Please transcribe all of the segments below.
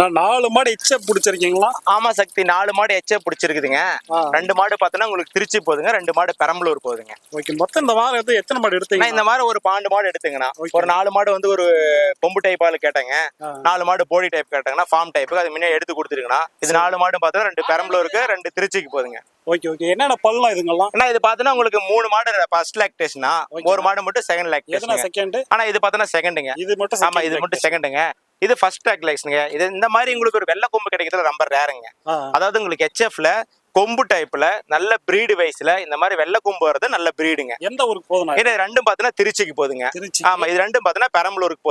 நான் நாலு மாடு இச்சை பிடிச்சிருக்கீங்களா? ஆமா சக்தி நாலு மாடு எச்ச பிடிச்சிருக்குதுங்க. ரெண்டு மாடு பார்த்தோன்னா உங்களுக்கு திருச்சி போகுதுங்க ரெண்டு மாடு பெரம்பலூர் போகுதுங்க ஓகே மொத்தம் இந்த வாரம் வந்து எத்தனை மாடு எடுத்தீங்க? இந்த மாதிரி ஒரு பாண்டு மாடு எடுத்துங்கண்ணா. ஒரு நாலு மாடு வந்து ஒரு கொம்பு டைப் ஆளு கேட்டாங்க. நாலு மாடு போடி டைப் கேட்டாங்கன்னா ஃபார்ம் டைப்புக்கு அது முன்னாடி எடுத்து கொடுத்துருங்கண்ணா இது நாலு மாடு பார்த்தா ரெண்டு பெரம்பலூருக்கு ரெண்டு திருச்சிக்கு போகுதுங்க ஓகே ஓகே என்னென்ன பல்லாம் இதுங்கெல்லாம்? ஆனா இது பார்த்தோன்னா உங்களுக்கு மூணு மாடு ஃபர்ஸ்ட் லாக்டேஷனா. ஒரு மாடு மட்டும் செகண்ட் லாக்டேஷன் செகண்ட் ஆனா இது பார்த்தோன்னா செகண்டுங்க இது மட்டும் ஆமா இது மட்டும் செகண்டுங்க இது ஃபர்ஸ்ட் லாக்டேஷனுங்க இது இந்த மாதிரி உங்களுக்கு ஒரு வெள்ளை கொம்பு கிடைக்கிறது ரொம்ப ரேருங்க அதாவது உங்களுக்கு ஹெச்எஃப்ல கொம்பு டைப்ல நல்ல பிரீடு வயசுல இந்த மாதிரி வெள்ளை கொம்பு வர்றது நல்ல பிரீடுங்க எந்த ஊருக்கு போதும் இது? ரெண்டும் பார்த்தீங்கன்னா திருச்சிக்கு திருச்சி. ஆமா இது ரெண்டும் பார்த்தீங்கன்னா பெரம்பலூருக்கு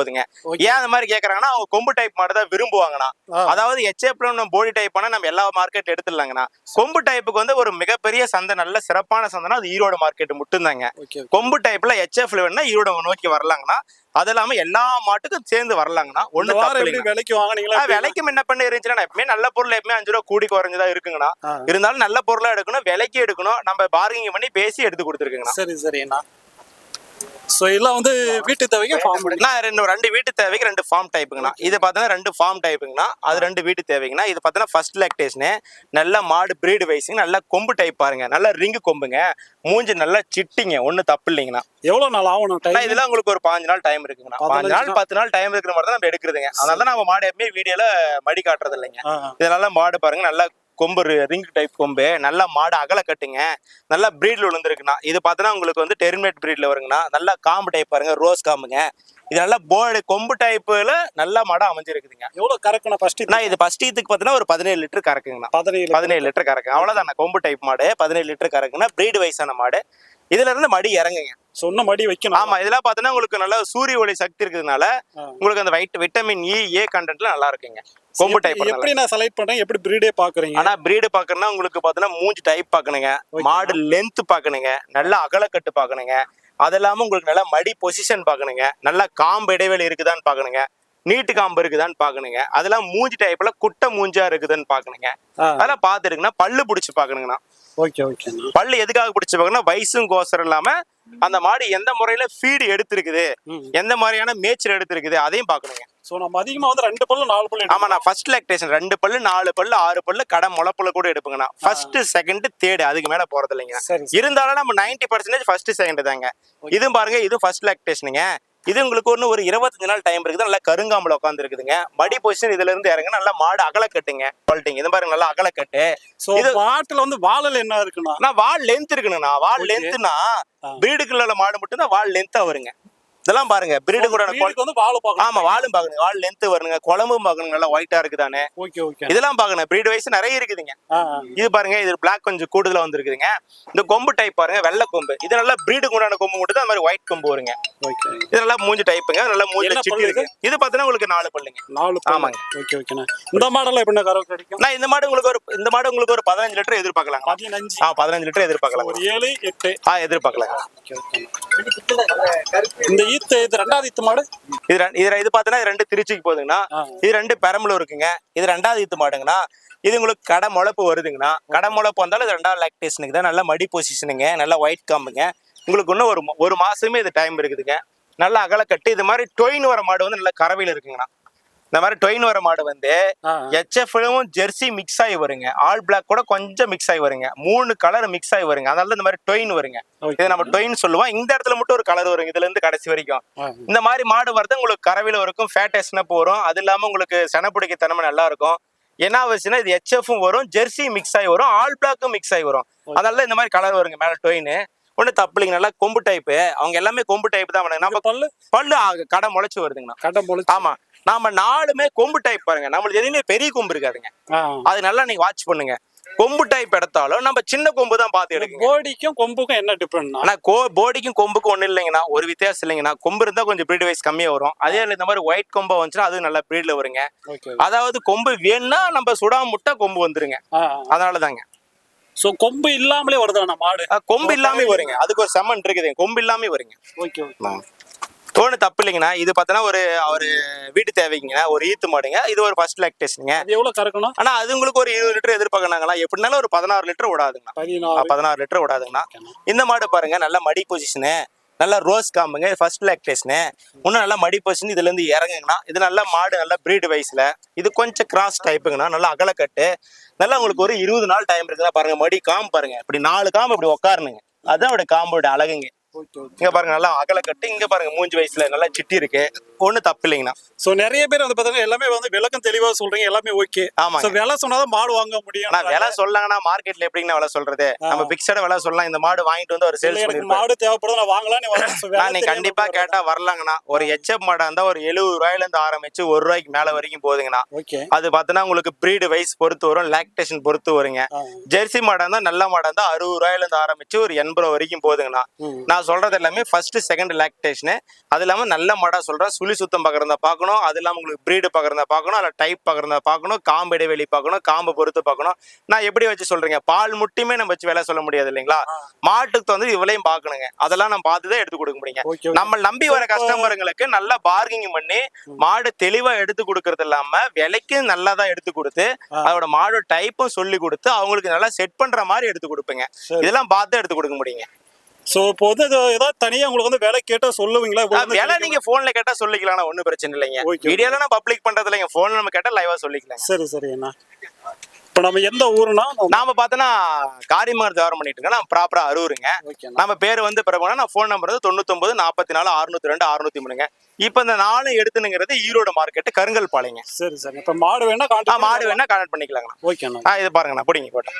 Okay. ஏன் அந்த மாதிரி கேக்குறாங்கன்னா அவங்க கொம்பு டைப் மாடு தான் விரும்புவாங்கண்ணா. அதாவது ஹெச்எப்ல நம்ம போடி டைப் ஆனா நம்ம எல்லா மார்க்கெட் எடுத்துடலாங்கண்ணா. கொம்பு டைப்புக்கு வந்து ஒரு மிகப்பெரிய சந்தை நல்ல சிறப்பான சந்தைனா அது ஈரோடு மார்க்கெட் மட்டும்தாங்க. கொம்பு டைப்ல ஹெச்எஃப்ல வேணா ஈரோடு நோக்கி வரலாங்கண்ணா. அது இல்லாம எல்லா மாட்டுக்கும் சேர்ந்து வரலாங்கண்ணா. இந்த ஒண்ணு விலைக்கு வாங்குனீங்களா ஆ, விலைக்கு என்ன பண்ணி இருந்துச்சுன்னா எப்பவுமே நல்ல பொருள் எப்பவுமே அஞ்சு ரூபா கூடி குறைஞ்சதா இருக்குங்கண்ணா. இருந்தாலும் நல்ல பொருளா எடுக்கணும் விலைக்கு எடுக்கணும் நம்ம பார்கிங் பண்ணி பேசி எடுத்து கொடுத்துருக்குங்கண்ணா. சரி சரிண்ணா ஸோ இதெல்லாம் வந்து வீட்டு தேவைக்கு ஃபார்ம் பண்ணி நான் ரெண்டு ரெண்டு வீட்டு தேவைக்கு ரெண்டு ஃபார்ம் டைப்புங்கண்ணா இது பார்த்தீங்கன்னா ரெண்டு ஃபார்ம் டைப்புங்கண்ணா அது ரெண்டு வீட்டு தேவைங்கண்ணா இது பார்த்தீங்கன்னா ஃபர்ஸ்ட் லாக்டேஷனு நல்ல மாடு பிரீடு வைஸுங்க நல்ல கொம்பு டைப் பாருங்க. நல்ல ரிங்கு கொம்புங்க. மூஞ்சி நல்லா சிட்டிங்க. ஒன்றும் தப்பு இல்லைங்கண்ணா. எவ்வளோ நாள் ஆகணும் டைம் இதெல்லாம் உங்களுக்கு ஒரு பாஞ்சு நாள் டைம் இருக்குங்கண்ணா. பாஞ்சு நாள் பத்து நாள் டைம் இருக்கிற மாதிரி தான் நம்ம எடுக்கிறதுங்க. அதனால தான் நம்ம மாடு எப்பவுமே வீடியோல மடி காட்டுறது இல்லைங்க இதனால மாடு பாருங்க நல்லா கொம்பு ரிங் டைப் கொம்பு நல்லா மாடு அகல கட்டுங்க. நல்லா பிரீட்ல விழுந்துருக்குண்ணா இது பார்த்தோன்னா உங்களுக்கு வந்து டெர்மினேட் பிரீட்ல வருங்கண்ணா நல்லா காம்பு டைப் பாருங்க ரோஸ் காம்புங்க இது நல்லா போர்டு கொம்பு டைப்புல நல்ல மாடு அமைஞ்சிருக்குதுங்க. எவ்வளோ கறக்கணும் ஃபர்ஸ்ட் நான் இது ஃபர்ஸ்ட் இதுக்கு பார்த்தீங்கன்னா ஒரு பதினேழு லிட்டர் கறக்குங்கண்ணா. பதினேழு பதினேழு லிட்டர் கறக்குங்க. அவ்வளவுதான் கொம்பு டைப் மாடு பதினேழு லிட்டர் கறக்குன்னா பிரீடு வயசான மாடு. இதுல இருந்து மடி இறங்குங்க. சொன்ன மடி வைக்கணும். ஆமா இதெல்லாம் பார்த்தோன்னா உங்களுக்கு நல்ல சூரிய ஒளி சக்தி இருக்கிறதுனால. உங்களுக்கு அந்த வைட் விட்டமின் இ ஏ கண்டென்ட்ல நல்லா இருக்குங்க. கொம்பு டைப் எப்படி நான் செலக்ட் பண்றேன் எப்படி பிரீடே பாக்குறீங்க ஆனா பிரீடு பாக்கணும்னா உங்களுக்கு பாத்தீங்கன்னா மூஞ்சி டைப் பாக்கணுங்க. மாடு லென்த் பாக்கணுங்க நல்ல அகலக்கட்டு பாக்கணுங்க அது இல்லாம உங்களுக்கு நல்ல மடி பொசிஷன் பாக்கணுங்க நல்ல காம்பு இடைவெளி இருக்குதான்னு பாக்கணுங்க நீட்டு காம்பு இருக்குதான்னு பாக்கணுங்க அதெல்லாம் மூஞ்சி டைப்ல குட்டை மூஞ்சா இருக்குதுன்னு பாக்கணுங்க அதெல்லாம் பாத்துருக்குன்னா பல்லு பிடிச்சு பாக்கணுங்கண்ணா ஓகே ஓகேண்ணா பல்லு எதுக்காக பிடிச்சு பார்க்கணும்னா வயசும் கோசரம் இல்லாம அந்த மாடு எந்த முறையில ஃபீடு எடுத்திருக்குது எந்த மாதிரியான மேய்ச்சல் எடுத்திருக்குது அதையும் பாக்கணுங்க ஸோ நம்ம அதிகமா வந்து ரெண்டு பல்லு நாலு பல்லு ஆமா நான் ஃபர்ஸ்ட் லாக்டேஷன் ரெண்டு பல்லு நாலு பல்லு ஆறு பல்லு கடை முளைப்பல்லு கூட எடுப்புங்கண்ணா ஃபர்ஸ்ட் செகண்ட் தேர்டு அதுக்கு மேல போறது இல்லைங்க இருந்தாலும் நம்ம நைன்டி பர்சன்டேஜ் ஃபர்ஸ்ட் செகண்ட் தாங்க. இதுவும் பாருங்க இது ஃபர்ஸ்ட் லாக்டேஷனுங்க இது உங்களுக்கு ஒன்று ஒரு இருபத்தஞ்சு நாள் டைம் இருக்குது. நல்லா கருங்காம்புல உட்காந்து இருக்குதுங்க மடி பொசிஷன் இதுல இருந்து இறங்க நல்லா மாடு அகல கட்டுங்க. குவாலிட்டிங்க இது பாருங்க நல்லா அகல கட்டு. இது- மாட்டுல வந்து வாழல் என்ன இருக்குண்ணா? ஆனா வால் லென்த் இருக்குங்கண்ணா வால். லென்த்னா ஆ. பிரீடுக்குள்ள மாடு மட்டும் தான் வால் லென்த்தா வருங்க. இதெல்லாம் பாருங்க பிரீடு கூட வந்து வாழை பார்க்கணும். ஆமா வாலும் பாக்கணும் வால் லென்த் வருங்க குழம்பும் பாக்கணும் நல்லா ஒயிட்டா இருக்குதானே? ஓகே ஓகே இதெல்லாம் பாக்கணும் பிரீடு வைஸ் நிறைய இருக்குதுங்க. இது பாருங்க இது பிளாக் கொஞ்சம் கூடுதலா வந்திருக்குதுங்க. இந்த கொம்பு டைப் பாருங்க வெள்ளை கொம்பு. இது நல்லா பிரீடுக்கு உண்டான கொம்பு மட்டும் தான் மாதிரி ஒயிட் கொம்பு வருங்க. இது நல்லா மூஞ்சி டைப்புங்க நல்லா மூஞ்சி சிட்டி இருக்கு. இது பாத்தீங்கன்னா உங்களுக்கு நாலு பல்லுங்க. நாலு ஆமாங்க. ஓகே ஓகேண்ணா இந்த மாடல் கறவை கிடைக்கும்? நான் இந்த மாடு உங்களுக்கு ஒரு இந்த மாடு உங்களுக்கு ஒரு பதினஞ்சு லிட்டர் எதிர்பார்க்கலாம் பதினஞ்சு. ஆ பதினஞ்சு லிட்டர் எதிர்பார்க்கலாம் ஒரு ஏழு எட்டு. ஆ எதிர்பார்க்கலாம் இந்த ஈத்து இது ரெண்டாவது ஈத்து மாடு? இது இது இது பார்த்தீங்கன்னா ரெண்டு திருச்சிக்கு போகுதுங்கண்ணா. இது ரெண்டு பெரம்பலூர் இருக்குங்க. இது ரெண்டாவது ஈத்து மாடுங்கண்ணா. இது உங்களுக்கு கடை முளைப்பு வருதுங்கண்ணா. கடை முளைப்பு வந்தாலும் இது ரெண்டாவது லாக்டேஷனுக்கு தான். நல்ல மடி பொசிஷனுங்க நல்ல ஒயிட் காம்புங்க உங்களுக்கு இன்னும் ஒரு ஒரு மாசமே இது டைம் இருக்குதுங்க. நல்ல அகல கட்டு இது மாதிரி டொயின் வர மாடு வந்து நல்ல கறவையில் இருக்குங்கண்ணா. இந்த மாதிரி டொயின் வர மாடு வந்து ஆ. ஹெச்எஃப்லும் ஜெர்சி மிக்ஸ் ஆகி வருங்க. ஆல் பிளாக் கூட கொஞ்சம் மிக்ஸ் ஆகி வருங்க. மூணு கலர் மிக்ஸ் ஆகி வருங்க. அதனால தான் இந்த மாதிரி டொயின் வருங்க. இதை நம்ம டொயின் சொல்லுவோம். இந்த இடத்துல மட்டும் ஒரு கலர் வருங்க இதுல இருந்து கடைசி வரைக்கும். இந்த மாதிரி மாடு வரது உங்களுக்கு கறவையில இருக்கும் ஃபேட் எஸ்னப் வரும். அது இல்லாம உங்களுக்கு செனப்பிடிக்க தன்மை நல்லா இருக்கும். என்ன ஆச்சுன்னா இது ஹெச்எஃப்பும் வரும் ஜெர்சி மிக்ஸ் ஆகி வரும் ஆல் பிளாக்கும் மிக்ஸ் ஆகி வரும். அதனால இந்த மாதிரி கலர் வருங்க. மேல டொயின் ஒண்ணு தப்பில்லைங்க. நல்லா கொம்பு டைப்பு அவங்க எல்லாமே கொம்பு டைப் தான். நம்ம பல்லு? பல்லு கடை முளைச்சு வருதுங்கண்ணா. கட்டம் போல ஆமா. நாம நாலுமே கொம்பு டைப் பாருங்க. நம்மளுக்கு எதுவுமே பெரிய கொம்பு இருக்காதுங்க. அது நல்லா நீங்க வாட்ச் பண்ணுங்க. கொம்பு டைப் எடுத்தாலும் நம்ம சின்ன கொம்பு தான் பார்த்து எடுக்குங்க போடிக்கும் கொம்புக்கும் என்ன டிஃபரெண்ட்னா ஆனா கோ போடிக்கும் கொம்புக்கும் ஒண்ணு இல்லைங்கண்ணா. ஒரு வித்தியாசம் இல்லைங்கண்ணா. கொம்பு இருந்தா கொஞ்சம் பிரீட் வைஸ் கம்மியா வரும். அதே இந்த மாதிரி ஒயிட் கொம்பா வந்துச்சுன்னா அது நல்ல பிரீட்ல வருங்க. அதாவது கொம்பு வேணும்னா நம்ம சுடாம முட்டை கொம்பு வந்துருங்க. ஆ அதனால தாங்க ஸோ கொம்பு இல்லாமலே வருதாண்ணா மாடு? கொம்பு இல்லாம வருங்க. அதுக்கு ஒரு செம்மன் இருக்குது. கொம்பு இல்லாம வருங்க. ஓகே ஓகே தோணு தப்பு இல்லைங்கண்ணா இது பார்த்தோன்னா ஒரு ஒரு வீட்டு தேவைங்கண்ணா. ஒரு ஈத்து மாடுங்க. இது ஒரு ஃபர்ஸ்ட் லாக்டேஷனுங்க அது எவ்வளவு கறக்கணும்? ஆனா அது உங்களுக்கு ஒரு இருபது லிட்டர் எதிர்பார்க்கணாங்களா எப்படினாலும் ஒரு பதினாறு லிட்டர் விடாதுங்கண்ணா பதினாறு. லிட்டர் விடாதுங்கண்ணா இந்த மாடு பாருங்க நல்ல மடி பொசிஷனு நல்லா ரோஸ் காம்புங்க. ஃபர்ஸ்ட் லாக்டேஷனு இன்னும் நல்லா மடி பொசிஷன் இதுல இருந்து இறங்குங்கண்ணா. இது நல்லா மாடு நல்லா பிரீடு வயசுல இது கொஞ்சம் கிராஸ் டைப்புங்கண்ணா நல்லா அகலக்கட்டு நல்லா உங்களுக்கு ஒரு இருபது நாள் டைம் இருக்குதா பாருங்க. மடி காம்பு பாருங்க. இப்படி நாலு காம்பு இப்படி உட்காருனுங்க அதான் அப்படி காம்போட அழகுங்க. இங்க பாருங்க நல்லா அகலக்கட்டு இங்க பாருங்க மூஞ்சி வயசுல நல்லா சிட்டி இருக்கு. ஒண்ணும் தப்பு இல்லைங்கண்ணா. சோ நிறைய பேர் வந்து பாத்தீங்கன்னா எல்லாமே வந்து விளக்கம் தெளிவா சொல்றீங்க எல்லாமே ஓகே. சோ விலை சொன்னாதான் மாடு வாங்க முடியும் ஆனா விலை சொல்லாங்கன்னா மார்க்கெட்ல எப்படிங்கண்ணா விலை சொல்றது? நம்ம பிக்சட விலை சொல்லலாம் இந்த மாடு வாங்கிட்டு வந்து ஒரு சேல்ஸ் மாடு தேவைப்படுது நான் வாங்கலாம் நீ நான் கண்டிப்பா. கேட்டா வரலாங்கண்ணா. ஒரு எச்எப் மாடா இருந்தா ஒரு எழுபது ரூபாயில இருந்து ஆரம்பிச்சு ஒரு ரூபாய்க்கு மேல வரைக்கும் போகுதுங்கண்ணா. அது பார்த்தோன்னா உங்களுக்கு பிரீடு வைஸ் பொறுத்து வரும் லாக்டேஷன் பொறுத்து வருங்க. ஜெர்சி மாடா இருந்தா நல்ல மாடா இருந்தா அறுபது ரூபாயில இருந்து ஆரம்பிச்சு ஒரு எண்பது ரூபா வரைக்கும் போகுதுங்கண்ணா. ம். நான் சொல்றது எல்லாமே ஃபர்ஸ்ட் செகண்ட் லாக்டேஷன் அது இல்லாம நல்ல மாடா சொல்றேன் சுழி சுத்தம் பாக்குறதா பார்க்கணும். அது இல்லாம உங்களுக்கு பிரீடு பாக்குறதா பார்க்கணும். அல்ல டைப் பாக்குறதா பார்க்கணும். காம்பு இடைவெளி பார்க்கணும். காம்பு பொறுத்து பார்க்கணும். நான் எப்படி வச்சு சொல்றீங்க? பால் முட்டியுமே நம்ம வச்சு விலை சொல்ல முடியாது இல்லைங்களா? மாட்டுக்கு வந்து இவ்வளையும் பார்க்கணுங்க. அதெல்லாம் நம்ம பார்த்து தான் எடுத்து கொடுக்க முடியுங்க. நம்ம நம்பி வர கஸ்டமருங்களுக்கு நல்லா பார்கிங் பண்ணி மாடு தெளிவா எடுத்து கொடுக்கறது இல்லாம விலைக்கு நல்லா தான் எடுத்து கொடுத்து அதோட மாடு டைப்பும் சொல்லி கொடுத்து அவங்களுக்கு நல்லா செட் பண்ற மாதிரி எடுத்து கொடுப்பேங்க. இதெல்லாம் பார்த்து எடுத்து கொடுக்க முடியுங்க. சோ இப்போ வந்து ஏதாவது தனியா உங்களுக்கு வந்து விலை கேட்டா சொல்லுவீங்களா? விலை நீங்க போன்ல கேட்டா சொல்லிக்கலாம். ஒண்ணும் பிரச்சனை இல்லைங்க. ஓகே. வீடியோல நான் பப்ளிக் பண்றது இல்லைங்க. போன்ல நம்ம கேட்டா லைவா சொல்லிக்கலாங்க. சரி சரி அண்ணா. இப்போ நம்ம எந்த ஊருனா நாம பார்த்தோன்னா காரியமாக தயாரம் பண்ணிட்டு இருக்கேன் நான் ப்ராப்பரா அரூருங்க நம்ம பேர் வந்து பிறகு நான் ஃபோன் நம்பர் வந்து தொண்ணூத்தொன்பது நாற்பத்தி நாலு அறுநூத்தி ரெண்டு அறுநூத்தி மூணுங்க இப்போ இந்த நாலு எடுத்துனுங்கிறது ஈரோடு மார்க்கெட் கருங்கல் பாளையங்க. சரி சரி. இப்போ மாடு வேணா கான்டாக்ட் மாடு வேணா கனெக்ட் பண்ணிக்கலாங்கண்ணா. ஓகேண்ணா இது பாருங்கண்ணா. பிடிங்க போட்டேன்